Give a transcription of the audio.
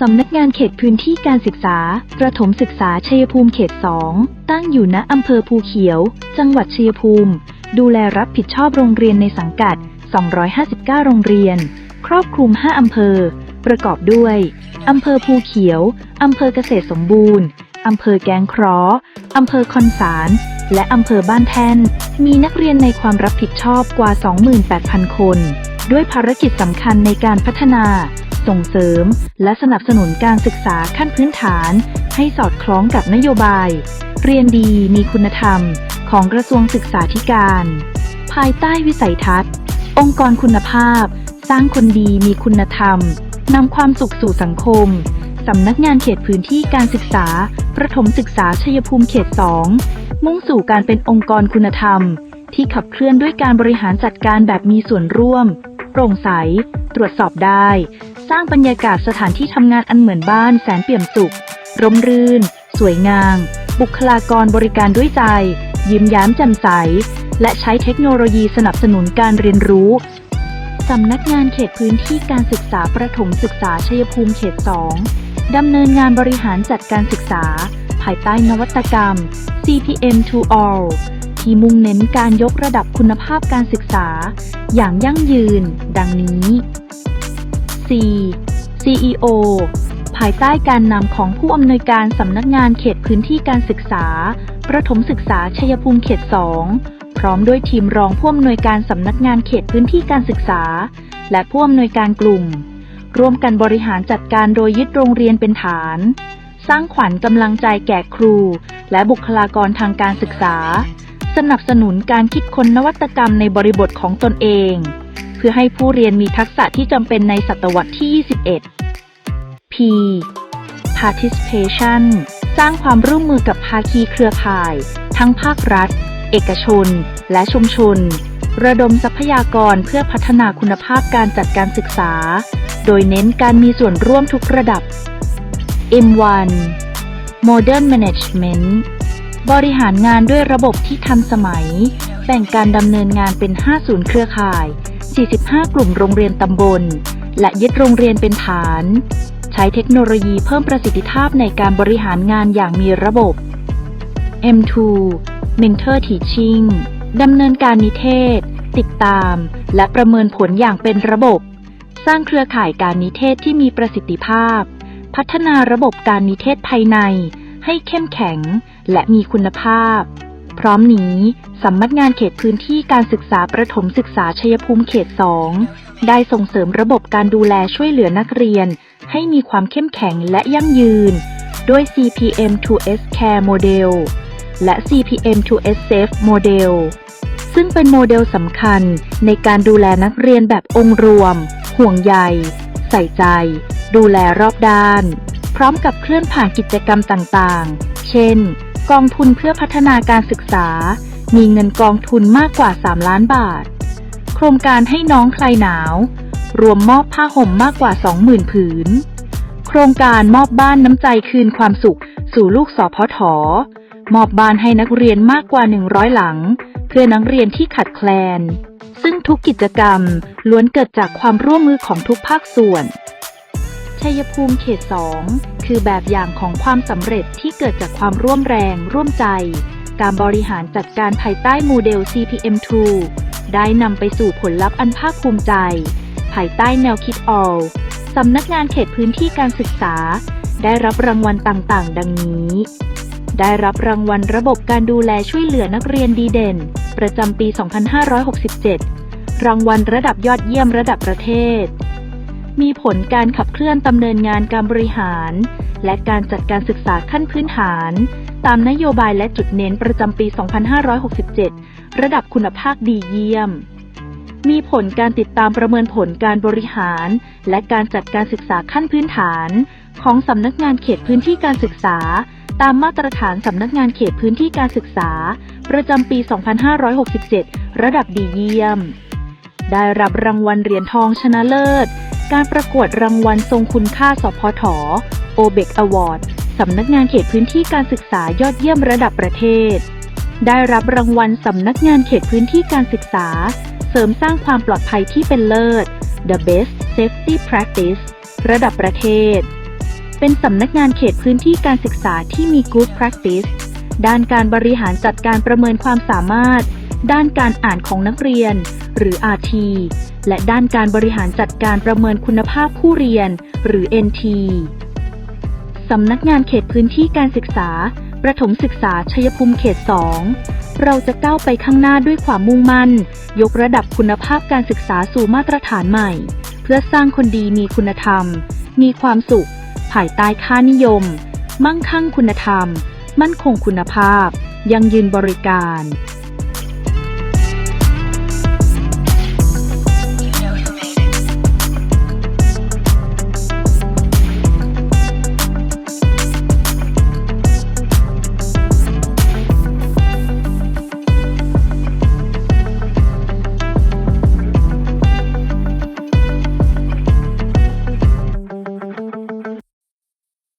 สำนักงานเขตพื้นที่การศึกษา ประถมศึกษาชัยภูมิเขต 2 ตั้งอยู่ณอำเภอภูเขียว จังหวัดชัยภูมิ ดูแลรับผิดชอบโรงเรียนในสังกัด 259 โรงเรียน ครอบคลุม 5 อำเภอ ประกอบด้วยอำเภอภูเขียว อำเภอเกษตรสมบูรณ์ อำเภอแกงคราะห์อำเภอคอนสาร และอำเภอบ้านแท่น มีนักเรียนในความรับผิดชอบกว่า 28,000 คน ด้วยภารกิจสำคัญในการพัฒนา ส่งเสริม และสนับสนุนการศึกษาขั้นพื้นฐาน ให้สอดคล้องกับนโยบาย เรียนดีมีคุณธรรม ของกระทรวงศึกษาธิการ ภายใต้วิสัยทัศน์ องค์กรคุณภาพ สร้างคนดีมีคุณธรรมนำความสุขสู่สังคมสำนักงานเขตพื้นที่การศึกษา ประถมศึกษาชัยภูมิเขต 2 มุ่งสู่การเป็นองค์กรคุณธรรม ที่ขับเคลื่อนด้วยการบริหารจัดการแบบมีส่วนร่วม โปร่งใส ตรวจสอบได้ ร้างบรรยากาศสถานที่ทำงานอันเหมือนบ้านแสนเปี่ยมสุข ร่มรื่น สวยงาม บุคลากรบริการด้วยใจ ยิ้มแย้มแจ่มใส และใช้เทคโนโลยีสนับสนุนการเรียนรู้สำนักงานเขตพื้นที่การศึกษาประถมศึกษาชัยภูมิเขต 2 ดำเนินงานบริหารจัดการศึกษา ภายใต้นวัตกรรม CPM to all ที่มุ่งเน้นการยกระดับคุณภาพการศึกษา อย่างยั่งยืน ดังนี้ CEO ภายใต้การนำของผู้อำนวยการสำนักงานเขตพื้นที่การศึกษา ประถมศึกษาชัยภูมิเขต 2 พร้อมด้วยทีมรองผู้อำนวยการสำนักงานเขตพื้นที่การศึกษา และผู้อำนวยการกลุ่ม ร่วมกันบริหารจัดการโดยยึดโรงเรียนเป็นฐาน สร้างขวัญกำลังใจแก่ครู และบุคลากรทางการศึกษา สนับสนุนการคิดค้นนวัตกรรมในบริบทของตนเอง พื่อให้ผู้เรียนมีทักษะที่จำเป็นในศตวรรษที่ 21 P participation สร้างความร่วมมือกับภาคีเครือข่าย ทั้งภาครัฐ เอกชน และชุมชน ระดมทรัพยากรเพื่อพัฒนาคุณภาพการจัดการศึกษา โดยเน้นการมีส่วนร่วมทุกระดับ M1 Modern Management บริหารงานด้วยระบบที่ทันสมัย แบ่งการดำเนินงานเป็น 5 ศูนย์เครือข่าย 45 กลุ่มโรงเรียนตำบล และยึดโรงเรียนเป็นฐาน ใช้เทคโนโลยีเพิ่มประสิทธิภาพในการบริหารงานอย่างมีระบบ M2 Mentor Teaching ดำเนินการนิเทศ ติดตาม และประเมินผลอย่างเป็นระบบ สร้างเครือข่ายการนิเทศที่มีประสิทธิภาพ พัฒนาระบบการนิเทศภายใน ให้เข้มแข็ง และมีคุณภาพ พร้อมนี้สำนักงานเขตพื้นที่การศึกษาประถมศึกษาชัยภูมิเขต 2 ได้ส่งเสริมระบบการดูแลช่วยเหลือนักเรียน ให้มีความเข้มแข็งและยั่งยืน ด้วย CPM 2S Care Model และ CPM 2S Safe Model ซึ่งเป็นโมเดลสำคัญในการดูแลนักเรียนแบบองค์รวม ห่วงใย ใส่ใจ ดูแลรอบด้าน พร้อมกับเคลื่อนผ่านกิจกรรมต่างๆ เช่น กองทุนเพื่อพัฒนาการศึกษา มีเงินกองทุนมากกว่า 3 ล้านบาท โครงการให้น้องคลายหนาว รวมมอบผ้าห่มมากกว่า 20,000 ผืน โครงการมอบบ้านน้ำใจคืนความสุข สู่ลูกสอพอถอมอบบ้านให้นักเรียนมากกว่า 100 หลัง เพื่อนักเรียนที่ขัดแคลน ซึ่งทุกกิจกรรมล้วนเกิดจากความร่วมมือของทุกภาคส่วน ชัยภูมิเขต 2 คือแบบอย่างของความสำเร็จที่เกิดจากความร่วมแรงร่วมใจ การบริหารจัดการภายใต้โมเดล CPM2 ได้นำไปสู่ผลลัพธ์อันภาคภูมิใจ ภายใต้แนวคิด all สำนักงานเขตพื้นที่การศึกษา ได้รับรางวัลต่างๆ ดังนี้ ได้รับรางวัลระบบการดูแลช่วยเหลือนักเรียนดีเด่น ประจำปี 2567 รางวัลระดับยอดเยี่ยมระดับประเทศ มีผลการขับเคลื่อนดำเนินงานการบริหาร และการจัดการศึกษาขั้นพื้นฐาน ตามนโยบายและจุดเน้นประจำปี 2567 ระดับคุณภาพดีเยี่ยม มีผลการติดตามประเมินผลการบริหาร และการจัดการศึกษาขั้นพื้นฐาน ของสำนักงานเขตพื้นที่การศึกษา ตามมาตรฐานสำนักงานเขตพื้นที่การศึกษา ประจำปี 2567 ระดับดีเยี่ยม ได้รับรางวัลเหรียญทองชนะเลิศ การประกวดรางวัลทรงคุณค่าสพทโอเบกอวอร์ดสำนักงานเขตพื้นที่การศึกษายอดเยี่ยมระดับประเทศ ได้รับรางวัลสำนักงานเขตพื้นที่การศึกษา เสริมสร้างความปลอดภัยที่เป็นเลิศ The Best Safety Practice ระดับประเทศ เป็นสำนักงานเขตพื้นที่การศึกษาที่มี Good Practice ด้านการบริหารจัดการประเมินความสามารถ ด้านการอ่านของนักเรียน หรือ RT และด้านการบริหารจัดการประเมินคุณภาพผู้เรียน หรือ NT สำนักงานเขตพื้นที่การศึกษา ประถมศึกษาชัยภูมิเขต 2 เราจะก้าวไปข้างหน้าด้วยความมุ่งมั่น ยกระดับคุณภาพการศึกษาสู่มาตรฐานใหม่ เพื่อสร้างคนดีมีคุณธรรม มีความสุข ภายใต้ค่านิยม มั่งคั่งคุณธรรม มั่นคงคุณภาพ ยังยืนบริการ